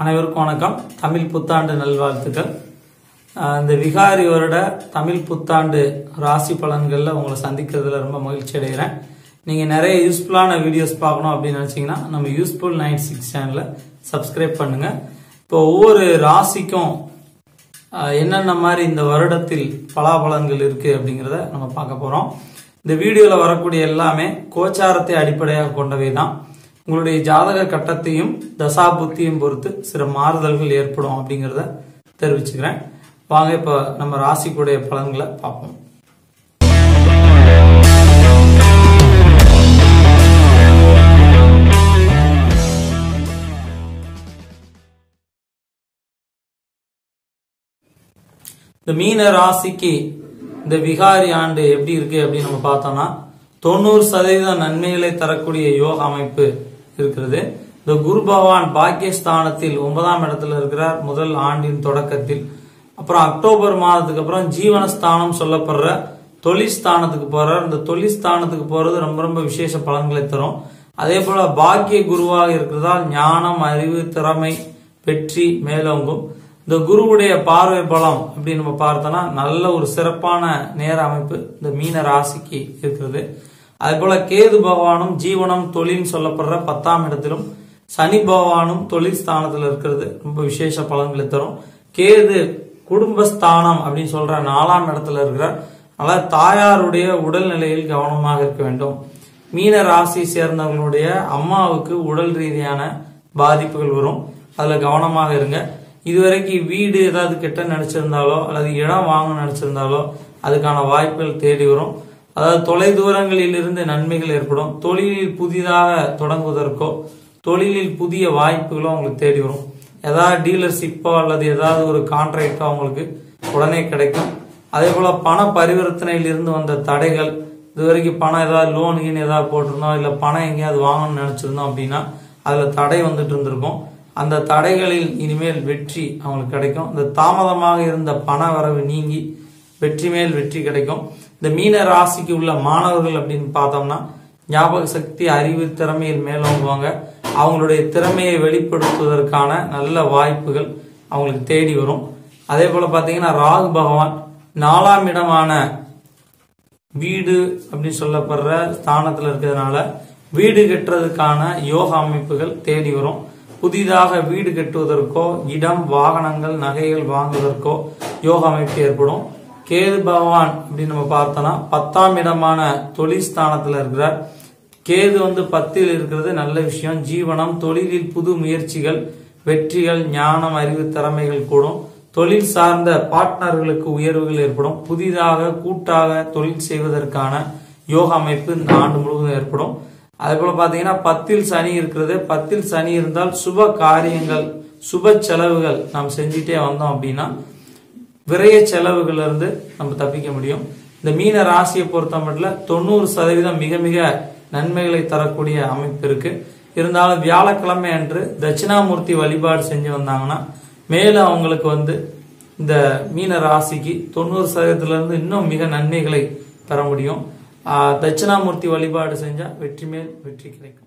அனைவருக்கும் வணக்கம். தமிழ் புத்தாண்டு நல்வாழ்த்துக்கள். இந்த விகாரி வருட தமிழ் புத்தாண்டு ராசி பலன்களில் உங்களை சந்திக்கிறதுல ரொம்ப மகிழ்ச்சி அடைகிறேன். நீங்கள் நிறைய யூஸ்ஃபுல்லான வீடியோஸ் பார்க்கணும் அப்படின்னு நினச்சிங்கன்னா நம்ம யூஸ்ஃபுல் நைன் சிக்ஸ் சேனலை சப்ஸ்கிரைப் பண்ணுங்கள் இப்போ ஒவ்வொரு ராசிக்கும் என்னென்ன மாதிரி இந்த வருடத்தில் பலாபலன்கள் இருக்குது அப்படிங்கிறத நம்ம பார்க்க போகிறோம் இந்த வீடியோவில் வரக்கூடிய எல்லாமே கோச்சாரத்தை அடிப்படையாக கொண்டவை தான் உங்களுடைய ஜாதக கட்டத்தையும் தசாபுத்தியும் பொறுத்து சில மாறுதல்கள் ஏற்படும் அப்படிங்கிறத தெரிவிச்சுக்கிறேன். வாங்க இப்ப நம்ம ராசிக்குடைய பலன்களை பார்ப்போம். இந்த மீன ராசிக்கு இந்த விகாரி ஆண்டு எப்படி இருக்கு அப்படின்னு நம்ம பார்த்தோம்னா தொண்ணூறு சதவீதம் நன்மைகளை தரக்கூடிய யோக அமைப்பு இருக்கிறது. இந்த குரு பகவான் பாக்கியஸ்தானத்தில் ஒன்பதாம் இடத்துல இருக்கிறார் முதல் ஆண்டின் தொடக்கத்தில். அப்புறம் அக்டோபர் மாதத்துக்கு அப்புறம் ஜீவனஸ்தானம் சொல்லப்படுற தொழில்ஸ்தானத்துக்கு போறார். இந்த தொழில்ஸ்தானத்துக்கு போறது ரொம்ப ரொம்ப விசேஷ பலன்களை தரும். அதே போல பாக்கிய குருவாக இருக்கிறதால் ஞானம் அறிவு திறமை வெற்றி மேலோங்கும். இந்த குருவுடைய பார்வை பலம் அப்படின்னு நம்ம பார்த்தோம்னா நல்ல ஒரு சிறப்பான நேர அமைப்பு இந்த மீன ராசிக்கு இருக்கிறது. அதே போல கேது பகவானும் ஜீவனம் தொழில்னு சொல்லப்படுற பத்தாம் இடத்திலும் சனி பகவானும் தொழில் ஸ்தானத்தில் இருக்கிறது. ரொம்ப விசேஷ பலன்களை தரும். கேது குடும்பஸ்தானம் அப்படின்னு சொல்ற நாலாம் இடத்துல இருக்கிறார். அதனால தாயாருடைய உடல்நிலையில் கவனமாக இருக்க வேண்டும். மீன ராசி சேர்ந்தவங்களுடைய அம்மாவுக்கு உடல் ரீதியான பாதிப்புகள் வரும். அதுல கவனமாக இருங்க. இதுவரைக்கும் வீடு ஏதாவது கெட்ட நினைச்சிருந்தாலோ அல்லது இடம் வாங்க நினைச்சிருந்தாலோ அதுக்கான வாய்ப்புகள் தேடி வரும். அதாவது தொலைதூரங்களில் இருந்து நன்மைகள் ஏற்படும். தொழிலில் புதிதாக தொடங்குவதற்கோ தொழிலில் புதிய வாய்ப்புகளோ உங்களுக்கு தேடி வரும். ஏதாவது டீலர்ஷிப்போ அல்லது ஏதாவது ஒரு கான்ட்ராக்டோ அவங்களுக்கு உடனே கிடைக்கும். அதே போல பண பரிவர்த்தனையில் இருந்து வந்த தடைகள் இதுவரைக்கும் பணம் ஏதாவது லோன் கீன் ஏதாவது போட்டிருந்தோம் இல்லை பணம் எங்கேயாவது வாங்கணும்னு நினைச்சிருந்தோம் அப்படின்னா அதுல தடை வந்துட்டு இருந்திருக்கும். அந்த தடைகளில் இனிமேல் வெற்றி அவங்களுக்கு கிடைக்கும். இந்த தாமதமாக இருந்த பண வரவு நீங்கி வெற்றி மேல் வெற்றி கிடைக்கும். இந்த மீன ராசிக்கு உள்ள மாணவர்கள் அப்படின்னு பார்த்தோம்னா ஞாபக சக்தி அறிவு திறமையில் மேலோங்குவாங்க அவங்களுடைய திறமையை வெளிப்படுத்துவதற்கான நல்ல வாய்ப்புகள் அவங்களுக்கு தேடி வரும். அதே போல பாத்தீங்கன்னா ராகு பகவான் நாலாம் இடமான வீடு அப்படின்னு சொல்லப்படுற ஸ்தானத்துல இருக்கிறதுனால வீடு கட்டுறதுக்கான யோக அமைப்புகள் தேடி வரும். புதிதாக வீடு கட்டுவதற்கோ இடம் வாகனங்கள் நகைகள் வாங்குவதற்கோ யோக அமைப்பு ஏற்படும். கேது பகவான் அப்படின்னு நம்ம பார்த்தோம்னா பத்தாம் இடமான தொழில் ஸ்தானத்தில் இருக்கிறார். கேது வந்து பத்தில் இருக்கிறது நல்ல விஷயம். ஜீவனம் தொழிலில் புது முயற்சிகள் வெற்றிகள் ஞானம் அறிவு திறமைகள் கூடும். தொழில் சார்ந்த பார்ட்னர்களுக்கு உயர்வுகள் ஏற்படும். புதிதாக கூட்டாக தொழில் செய்வதற்கான யோக அமைப்பு இந்த ஆண்டு முழுவதும் ஏற்படும். அதே போல பாத்தீங்கன்னா பத்தில் சனி இருக்கிறது. பத்தில் சனி இருந்தால் சுப காரியங்கள் சுப செலவுகள் நாம் செஞ்சுட்டே வந்தோம் அப்படின்னா விரைய செலவுகள்ல இருந்து நம்ம தப்பிக்க முடியும். இந்த மீன ராசியை பொறுத்த மட்டும் தொண்ணூறு சதவீதம் மிக மிக நன்மைகளை தரக்கூடிய அமைப்பு இருக்கு. இருந்தாலும் வியாழக்கிழமை அன்று தட்சிணாமூர்த்தி வழிபாடு செஞ்சு வந்தாங்கன்னா மேலும் அவங்களுக்கு வந்து இந்த மீன ராசிக்கு தொண்ணூறு சதவீதத்துல இருந்து இன்னும் மிக நன்மைகளை பெற முடியும். தட்சிணாமூர்த்தி வழிபாடு செஞ்சா வெற்றி மேல் வெற்றி கிடைக்கும்.